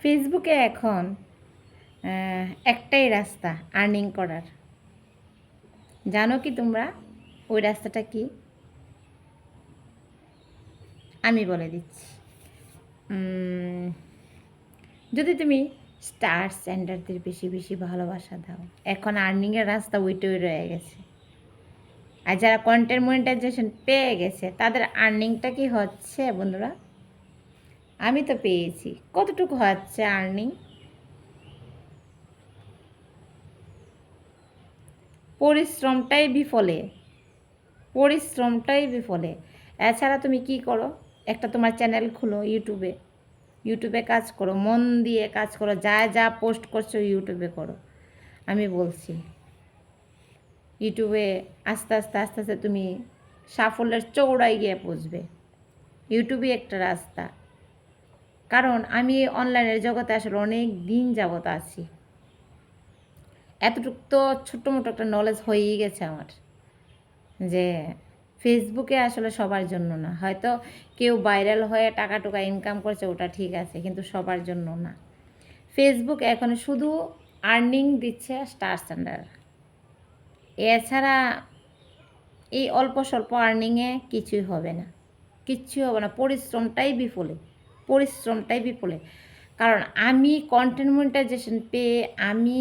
ফেসবুকে এখন একটাই রাস্তা আর্নিং করার। জানো কি তোমরা? ওই রাস্তাটা কি? আমি বলে দিচ্ছি। যদি তুমি স্টার স্ট্যান্ডার্ডদের বেশি বেশি ভালোবাসা দাও, এখন আর্নিংয়ের রাস্তা ওইটাই রয়ে গেছে। আর যারা কন্টেন্ট মনিটাইজেশন পেয়ে গেছে, তাদের আর্নিংটা কি হচ্ছে বন্ধুরা? আমি তো পেয়েছি। কতটুকু হচ্ছে আর্নিং পরিশ্রমটাই বিফলে। পরিশ্রমটাই বিফলে। এছাড়া তুমি কি করো? একটা তোমার চ্যানেল খুলো ইউটিউবে ইউটিউবে কাজ করো, মন দিয়ে কাজ করো যা যা পোস্ট করছ ইউটিউবে করো। আমি বলছি ইউটিউবে আস্তে আস্তে আস্তে আস্তে তুমি সাফল্যের চৌড়ায় গিয়ে পৌঁছবে। ইউটিউবই একটা রাস্তা। কারণ আমি অনলাইনের জগতে আসলে অনেক দিন যাবত আছি। এতটুকু তো ছোট্ট মোটো একটা নলেজ হয়েই গেছে আমার যে ফেসবুকে আসলে সবার জন্য না। হয়তো কেউ ভাইরাল হয়ে টাকা টুকা ইনকাম করছে, ওটা ঠিক আছে, কিন্তু সবার জন্য না। ফেসবুক এখন শুধু আর্নিং দিচ্ছে স্টার স্ট্যান্ডার্ড এছাড়া এই অল্প স্বল্প আর্নিংয়ে কিছুই হবে না। কিচ্ছুই হবে না। পরিশ্রমটাই বিফলে। পরিশ্রমটাই বিফলে কারণ আমি কন্টেন্ট মনিটাইজেশন পেয়ে আমি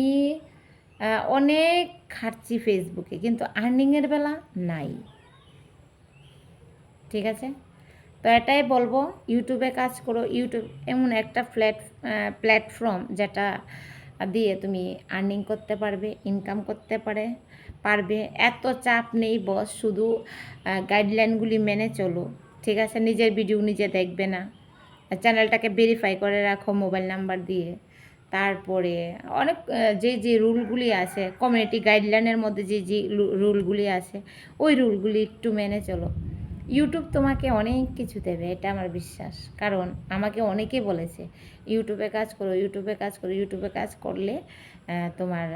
অনেক খাটছি ফেসবুকে কিন্তু আর্নিংয়ের বেলা নাই। ঠিক আছে? তো এটাই বলব ইউটিউবে কাজ করো ইউটিউব এমন একটা ফ্ল্যাট প্ল্যাটফর্ম যেটা দিয়ে তুমি আর্নিং করতে পারবে ইনকাম করতে পারে, পারবে। এত চাপ নেই বস শুধু গাইডলাইনগুলি মেনে চলো। ঠিক আছে? নিজের ভিডিও নিজে দেখবে না। চ্যানেলটাকে ভেরিফাই করে রাখো মোবাইল নাম্বার দিয়ে। তারপরে অনেক যে যে রুলগুলি আছে কমিউনিটি গাইডলাইনের মধ্যে যে যে রুলগুলি আছে, ওই রুলগুলি একটু মেনে চলো। ইউটিউব তোমাকে অনেক কিছু দেবে, এটা আমার বিশ্বাস। কারণ আমাকে অনেকে বলেছে ইউটিউবে কাজ করো ইউটিউবে কাজ করো ইউটিউবে কাজ করলে তোমার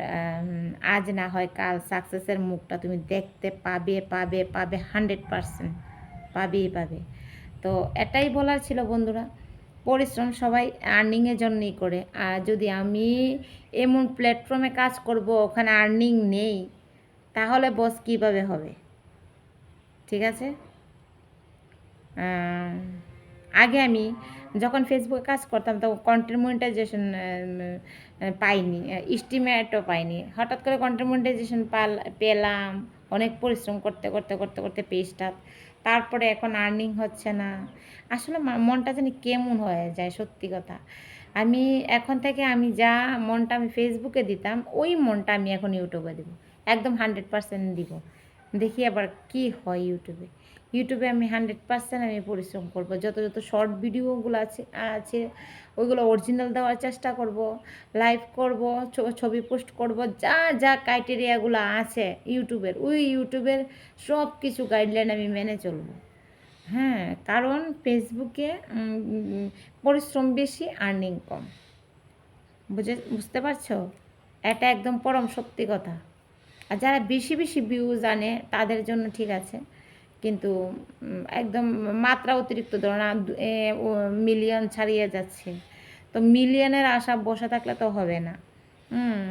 আজ না হয় কাল সাকসেসের মুখটা তুমি দেখতে পাবে পাবে পাবে হান্ড্রেড পারসেন্ট পাবেই পাবে। তো এটাই বলার ছিল বন্ধুরা। পরিশ্রম সবাই আর্নিংয়ের জন্যই করে। আর যদি আমি এমন প্ল্যাটফর্মে কাজ করব, ওখানে আর্নিং নেই, তাহলে বস কীভাবে হবে? ঠিক আছে? আগে আমি যখন ফেসবুকে কাজ করতাম, তখন কন্টেন্ট মনিটাইজেশন পাইনি স্টিমেটও পাইনি। হঠাৎ করে কন্টেন্ট মনিটাইজেশন পাল, পেলাম, অনেক পরিশ্রম করতে করতে করতে করতে পেজটা, তারপরে এখন আর্নিং হচ্ছে না। আসলে মনটা জানি কেমন হয়ে যায়, সত্যি কথা। আমি এখন থেকে আমি যা মনটা আমি ফেসবুকে দিতাম, ওই মনটা আমি এখন ইউটিউবে দেব। একদম হান্ড্রেড পার্সেন্ট দিব। দেখি আবার কি হয় ইউটিউবে। ইউটিউবে আমি হান্ড্রেড পার্সেন্ট আমি পরিশ্রম করব। যত যত শর্ট ভিডিওগুলো আছে আছে, ওইগুলো অরিজিনাল দেওয়ার চেষ্টা করব লাইভ করব ছবি পোস্ট করব, যা যা ক্রাইটেরিয়াগুলো আছে ইউটিউবের, ওই ইউটিউবের সব কিছু গাইডলাইন আমি মেনে চলব। হ্যাঁ কারণ ফেসবুকে পরিশ্রম বেশি আর্নিং কম। বুঝে, বুঝতে পারছ? এটা একদম পরম সত্যি কথা। আর যারা বেশি বেশি ভিউজ আনে, তাদের জন্য ঠিক আছে। কিন্তু একদম মাত্রা অতিরিক্ত ধরো না মিলিয়ন ছাড়িয়ে যাচ্ছে। তো মিলিয়নের আশা বসে থাকলে তো হবে না। হুম,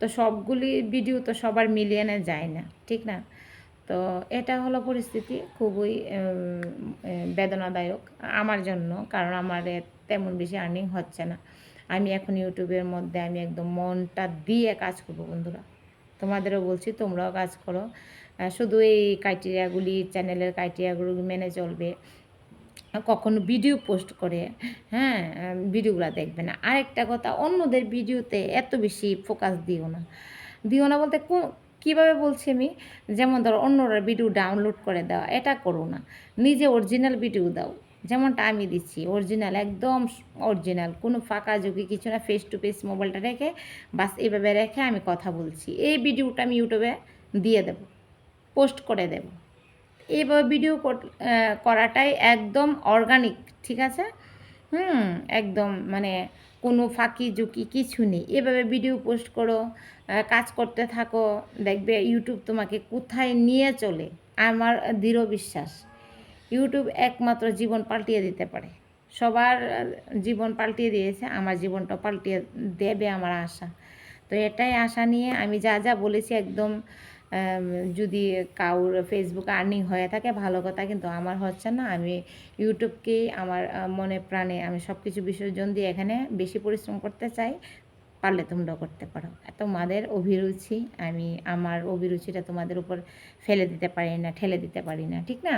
তো সবগুলি ভিডিও তো সবার মিলিয়নে যায় না, ঠিক না? তো এটা হলো পরিস্থিতি, খুবই বেদনাদায়ক আমার জন্য, কারণ আমার তেমন বেশি আর্নিং হচ্ছে না। আমি এখন ইউটিউবের মধ্যে আমি একদম মনটা দিয়ে কাজ করব বন্ধুরা। তোমাদেরও বলছি, তোমরাও কাজ করো। শুধু এই ক্রাইটেরিয়াগুলি চ্যানেলের ক্রাইটেরিয়াগুলো মেনে চলবে। কখনো ভিডিও পোস্ট করে হ্যাঁ ভিডিওগুলো দেখবে না। আরেকটা কথা, অন্যদের ভিডিওতে এত বেশি ফোকাস দিও না। দিও না বলতে কো- কীভাবে বলছি আমি? যেমন ধরো অন্যরা ভিডিও ডাউনলোড করে দেওয়া এটা করো না। নিজে অরিজিনাল ভিডিও দাও। যেমনটা আমি দিচ্ছি অরিজিনাল একদম অরিজিনাল কোনো ফাঁকা ঝুঁকি কিছু না ফেস টু ফেস মোবাইলটা রেখে, বাস এভাবে রেখে আমি কথা বলছি। এই ভিডিওটা আমি ইউটিউবে দিয়ে দেব পোস্ট করে দেব। এইভাবে ভিডিও কর- করাটাই একদম অর্গানিক ঠিক আছে? হুম, একদম মানে কোনো ফাঁকি ঝুঁকি কিছু নেই। এভাবে ভিডিও পোস্ট করো কাজ করতে থাকো, দেখবে ইউটিউব তোমাকে কোথায় নিয়ে চলে? আমার দৃঢ় বিশ্বাস। ইউটিউব একমাত্র জীবন পাল্টিয়ে দিতে পারে। সবার জীবন পাল্টিয়ে দিয়েছে, আমার জীবনটা পাল্টিয়ে দেবে আমার আশা। তো এটাই আশা নিয়ে আমি যা যা বলেছি একদম যদি কাউর ফেসবুক আর্নিং হয়ে থাকে, ভালো কথা, কিন্তু আমার হচ্ছে না। আমি ইউটিউবকেই আমার মনে প্রাণে আমি সব কিছু বিসর্জন দিয়ে এখানে বেশি পরিশ্রম করতে চাই, পারলে তোমরা করতে পারো। তোমাদের অভিরুচি, আমি আমার অভিরুচিটা তোমাদের উপর ফেলে দিতে পারি না, ঠেলে দিতে পারি না, ঠিক না?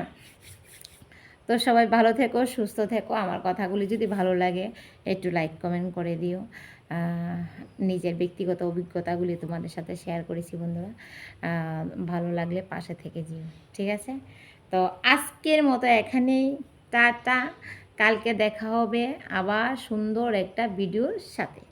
তো সবাই ভালো থেকো, সুস্থ থেকো। আমার কথাগুলি যদি ভালো লাগে, একটু লাইক কমেন্ট করে দিও। নিজের ব্যক্তিগত অভিজ্ঞতাগুলি তোমাদের সাথে শেয়ার করেছি বন্ধুরা। ভালো লাগলে পাশে থেকে যেও, ঠিক আছে? তো আজকের মতো এখানেই, টাটা। কালকে দেখা হবে আবার সুন্দর একটা ভিডিওর সাথে।